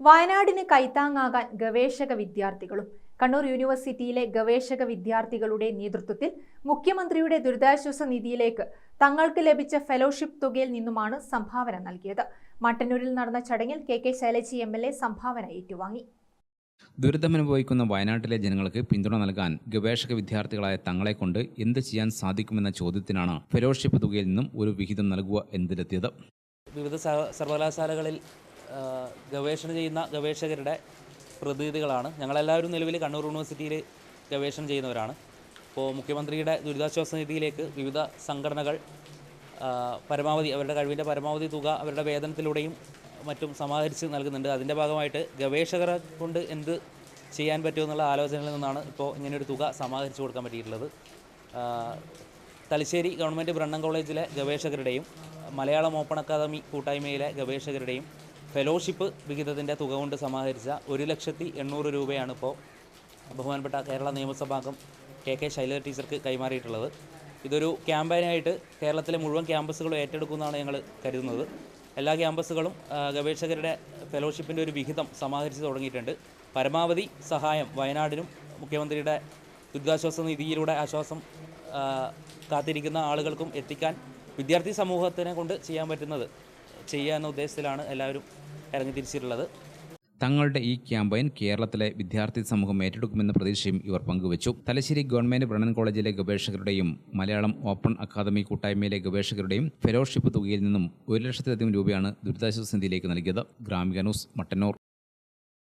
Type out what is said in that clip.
വയനാടിന് കൈത്താങ്ങാകാൻ ഗവേഷക വിദ്യാർത്ഥികളും കണ്ണൂർ യൂണിവേഴ്സിറ്റിയിലെ ഗവേഷക വിദ്യാർത്ഥികളുടെ നേതൃത്വത്തിൽ മുഖ്യമന്ത്രിയുടെ ദുരിതാശ്വാസ നിധിയിലേക്ക് തങ്ങൾക്ക് ലഭിച്ച ഫെലോഷിപ്പ് തുകയിൽ നിന്നുമാണ് സംഭാവന നൽകിയത്. മട്ടന്നൂരിൽ നടന്ന ചടങ്ങിൽ K K Shailaja M L A സംഭാവന ഏറ്റുവാങ്ങി. ദുരിതമനുഭവിക്കുന്ന വയനാട്ടിലെ ജനങ്ങൾക്ക് പിന്തുണ നൽകാൻ ഗവേഷക വിദ്യാർത്ഥികളായ തങ്ങളെ കൊണ്ട് എന്ത് ചെയ്യാൻ സാധിക്കുമെന്ന ചോദ്യത്തിനാണ് ഫെലോഷിപ്പ് തുകയിൽ നിന്നും ഒരു വിഹിതം നൽകുക എന്നതിലെത്തിയത്. വിവിധ സർവകലാശാലകളിൽ ഗവേഷണം ചെയ്യുന്ന ഗവേഷകരുടെ പ്രതിനിധികളാണ്. ഞങ്ങളെല്ലാവരും നിലവിൽ കണ്ണൂർ യൂണിവേഴ്സിറ്റിയിൽ ഗവേഷണം ചെയ്യുന്നവരാണ്. ഇപ്പോൾ മുഖ്യമന്ത്രിയുടെ ദുരിതാശ്വാസ നിധിയിലേക്ക് വിവിധ സംഘടനകൾ പരമാവധി അവരുടെ കഴിവിന്റെ പരമാവധി തുക അവരുടെ വേതനത്തിലൂടെയും മറ്റും സമാഹരിച്ച് നൽകുന്നുണ്ട്. അതിന്റെ ഭാഗമായിട്ട് ഗവേഷകരെ കൊണ്ട് എന്ത് ചെയ്യാൻ പറ്റുമെന്നുള്ള ആലോചനയിൽ നിന്നാണ് ഇപ്പോൾ ഇങ്ങനെയൊരു തുക സമാഹരിച്ച് കൊടുക്കാൻ പറ്റിയിട്ടുള്ളത്. തലശ്ശേരി ഗവൺമെന്റ് ബ്രണ്ണൻ കോളേജിലെ ഗവേഷകരുടെയും മലയാളം ഓപ്പൺ അക്കാദമി കൂട്ടായ്മയിലെ ഗവേഷകരുടെയും ഫെലോഷിപ്പ് വിഹിതത്തിന്റെ തുക കൊണ്ട് സമാഹരിച്ച ഒരു ലക്ഷത്തി എണ്ണൂറ് രൂപയാണ് ഇപ്പോൾ ബഹുമാനപ്പെട്ട കേരള നിയമസഭാംഗം കെ കെ ശൈലജ ടീച്ചർക്ക് കൈമാറിയിട്ടുള്ളത്. ഇതൊരു ക്യാമ്പയിനായിട്ട് കേരളത്തിലെ മുഴുവൻ ക്യാമ്പസുകളും ഏറ്റെടുക്കുമെന്നാണ് ഞങ്ങൾ കരുതുന്നത്. എല്ലാ ക്യാമ്പസുകളും ഗവേഷകരുടെ ഫെലോഷിപ്പിന്റെ ഒരു വിഹിതം സമാഹരിച്ച് തുടങ്ങിയിട്ടുണ്ട്. പരമാവധി സഹായം വയനാടിനും മുഖ്യമന്ത്രിയുടെ ദുരിതാശ്വാസ നിധിയിലൂടെ ആശ്വാസം കാത്തിരിക്കുന്ന ആളുകൾക്കും എത്തിക്കാൻ വിദ്യാർത്ഥി സമൂഹത്തിനെ കൊണ്ട് ചെയ്യാൻ പറ്റുന്നത് ചെയ്യുക എന്ന ഉദ്ദേശത്തിലാണ് എല്ലാവരും ഇറങ്ങി തിരിച്ചിട്ടുള്ളത്. തങ്ങളുടെ ഈ ക്യാമ്പയിൻ കേരളത്തിലെ വിദ്യാർത്ഥി സമൂഹം ഏറ്റെടുക്കുമെന്ന പ്രതീക്ഷയും ഇവർ പങ്കുവച്ചു. തലശ്ശേരി ഗവൺമെന്റ് ബ്രണ്ണൻ കോളേജിലെ ഗവേഷകരുടെയും മലയാളം ഓപ്പൺ അക്കാദമി കൂട്ടായ്മയിലെ ഗവേഷകരുടെയും ഫെലോഷിപ്പ് തുകയിൽ നിന്നും ഒരു ലക്ഷത്തിലധികം രൂപയാണ് ദുരിതാശ്വാസ നിധിയിലേക്ക് നൽകിയത്. ഗ്രാമിക ന്യൂസ് മട്ടന്നൂർ.